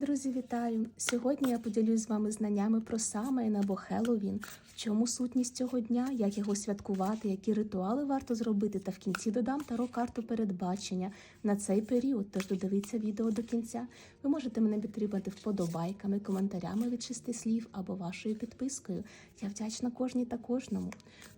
Друзі, вітаю! Сьогодні я поділюсь з вами знаннями про Самайн або Хеллоуін, в чому сутність цього дня, як його святкувати, які ритуали варто зробити, та в кінці додам таро карту передбачення на цей період. Тож додивіться відео до кінця. Ви можете мене підтримати вподобайками, коментарями від шести слів або вашою підпискою. Я вдячна кожній та кожному.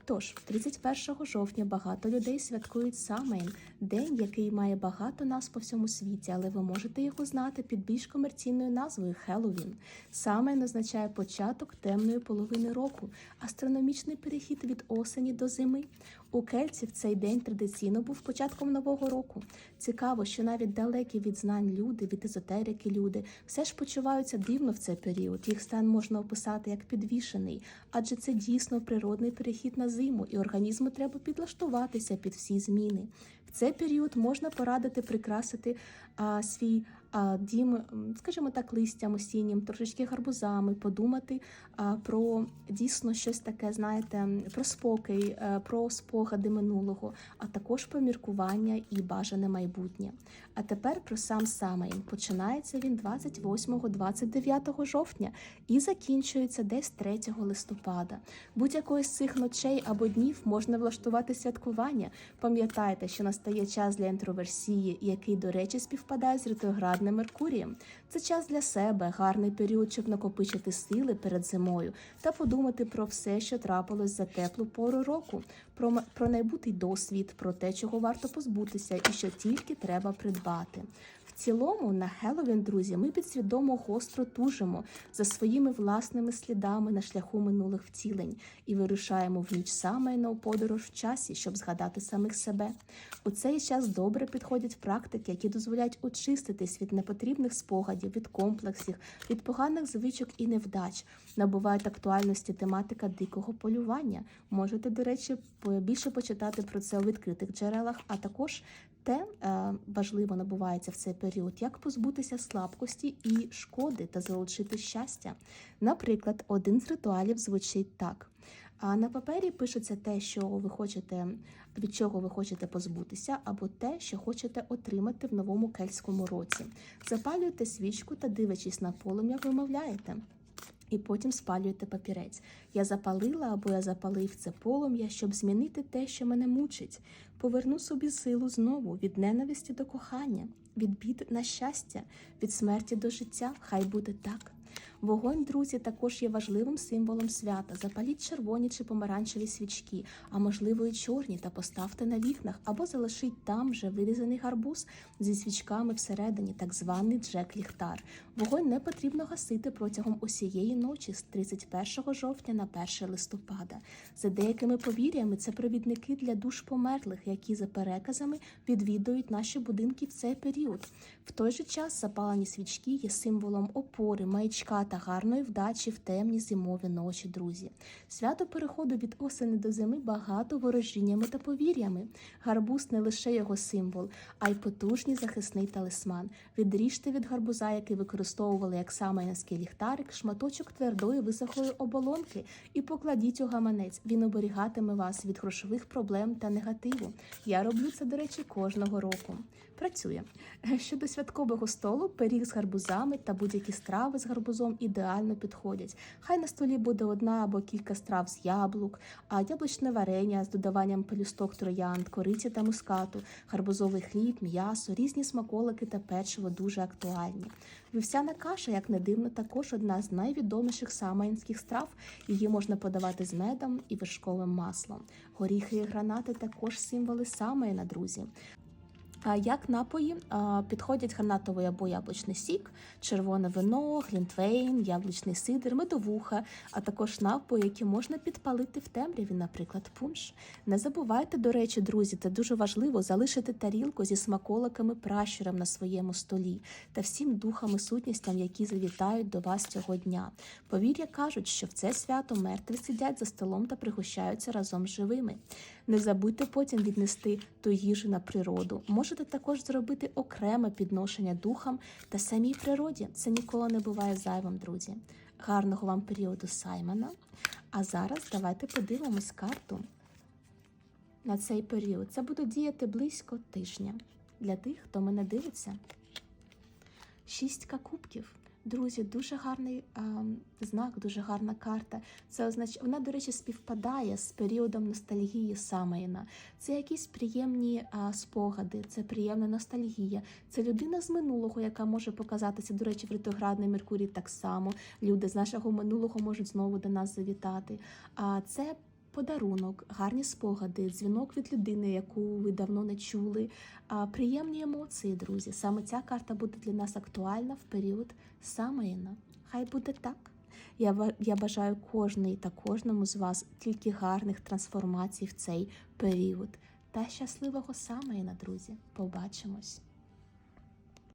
Тож, 31 жовтня багато людей святкують Самайн, день, який має багато нас по всьому світі, але ви можете його знати під більш комерційною назвою Хеллоуін. Саме означає початок темної половини року, астрономічний перехід від осені до зими. У кельтів цей день традиційно був початком нового року. Цікаво, що навіть далекі від знань люди, від езотерики люди, все ж почуваються дивно в цей період. Їх стан можна описати як підвішений, адже це дійсно природний перехід на зиму, і організму треба підлаштуватися під всі зміни. В цей період можна порадити прикрасити а, свій а, дім, скажімо так, листям осіннім, трошечки гарбузами, подумати а, про дійсно щось таке, знаєте, про спокій, е, про спогади минулого, а також про міркування і бажане майбутнє. А тепер про сам Самайн. Починається він 28-29 жовтня і закінчується десь 3 листопада. Будь-якої з цих ночей або днів можна влаштувати святкування. Пам'ятайте, що настає час для інтроверсії, який, до речі, співпадає з ретроградним Меркурієм. Це час для себе, гарний період, щоб накопичити сили перед зимою та подумати про все, що трапилось за теплу пору року, про, про найбутий досвід, про те, чого варто позбутися, і що тільки треба придбати. Цілому, на Хеллоуін, друзі, ми підсвідомо гостро тужимо за своїми власними слідами на шляху минулих втілень і вирушаємо в ніч саме на подорож в часі, щоб згадати самих себе. У цей час добре підходять практики, які дозволяють очиститись від непотрібних спогадів, від комплексів, від поганих звичок і невдач. Набувають актуальності тематика дикого полювання. Можете, до речі, більше почитати про це у відкритих джерелах, а також те е, важливо набувається в цей період, як позбутися слабкості і шкоди та залучити щастя. Наприклад, один з ритуалів звучить так. А на папері пишеться те, що ви хочете, від чого ви хочете позбутися, або те, що хочете отримати в новому кельтському році. Запалюєте свічку та, дивлячись на полум'я, вимовляєте. І потім спалюєте папірець. Я запалила або я запалив це полум'я, щоб змінити те, що мене мучить. Поверну собі силу знову від ненависті до кохання, від бід на щастя, від смерті до життя. Хай буде так. Вогонь, друзі, також є важливим символом свята. Запаліть червоні чи помаранчеві свічки, а можливо і чорні, та поставте на вікнах або залишіть там вже вирізаний гарбуз зі свічками всередині, так званий Джек-ліхтар. Вогонь не потрібно гасити протягом усієї ночі з 31 жовтня на 1 листопада. За деякими повір'ями, це провідники для душ померлих, які за переказами відвідують наші будинки в цей період. В той же час запалені свічки є символом опори, та гарної вдачі в темні зимові ночі, друзі. Свято переходу від осені до зими багато ворожіннями та повір'ями. Гарбуз не лише його символ, а й потужний захисний талисман. Відріжте від гарбуза, який використовували як самоянський ліхтарик, шматочок твердої висохлої оболонки і покладіть у гаманець. Він оберігатиме вас від грошових проблем та негативу. Я роблю це, до речі, кожного року. Працює. Щодо святкового столу, пиріг з гарбузами та будь-які страви з гарбузом ідеально підходять. Хай на столі буде одна або кілька страв з яблук, а яблучне варення з додаванням пелюсток троянд, кориці та мускату, гарбузовий хліб, м'ясо, різні смаколики та печиво дуже актуальні. Вівсяна каша, як не дивно, також одна з найвідоміших самаїнських страв. Її можна подавати з медом і вершковим маслом. Горіхи і гранати також символи самаїна, друзі. Як напої підходять гранатовий або яблучний сік, червоне вино, глінтвейн, яблучний сидр, медовуха, а також напої, які можна підпалити в темряві, наприклад, пунш. Не забувайте, до речі, друзі, це дуже важливо залишити тарілку зі смаколиками пращуром на своєму столі та всім духам і сутністям, які завітають до вас цього дня. Повір'я кажуть, що в це свято мертві сидять за столом та пригощаються разом з живими. Не забудьте потім віднести ту їжу на природу. Можете також зробити окреме підношення духам та самій природі. Це ніколи не буває зайвим, друзі. Гарного вам періоду Саймона. А зараз давайте подивимось карту на цей період. Це буде діяти близько тижня для тих, хто мене дивиться. Шістка кубків. Друзі, дуже гарний ем, знак, дуже гарна карта. Це означ... Вона, до речі, співпадає з періодом ностальгії Самайна. Це якісь приємні а, спогади, це приємна ностальгія. Це людина з минулого, яка може показатися. До речі, в ретроградний Меркурій так само. Люди з нашого минулого можуть знову до нас завітати. А це подарунок, гарні спогади, дзвінок від людини, яку ви давно не чули. Приємні емоції, друзі. Саме ця карта буде для нас актуальна в період Самаїна. Хай буде так. Я, я бажаю кожній та кожному з вас тільки гарних трансформацій в цей період. Та щасливого Самаїна, друзі. Побачимось!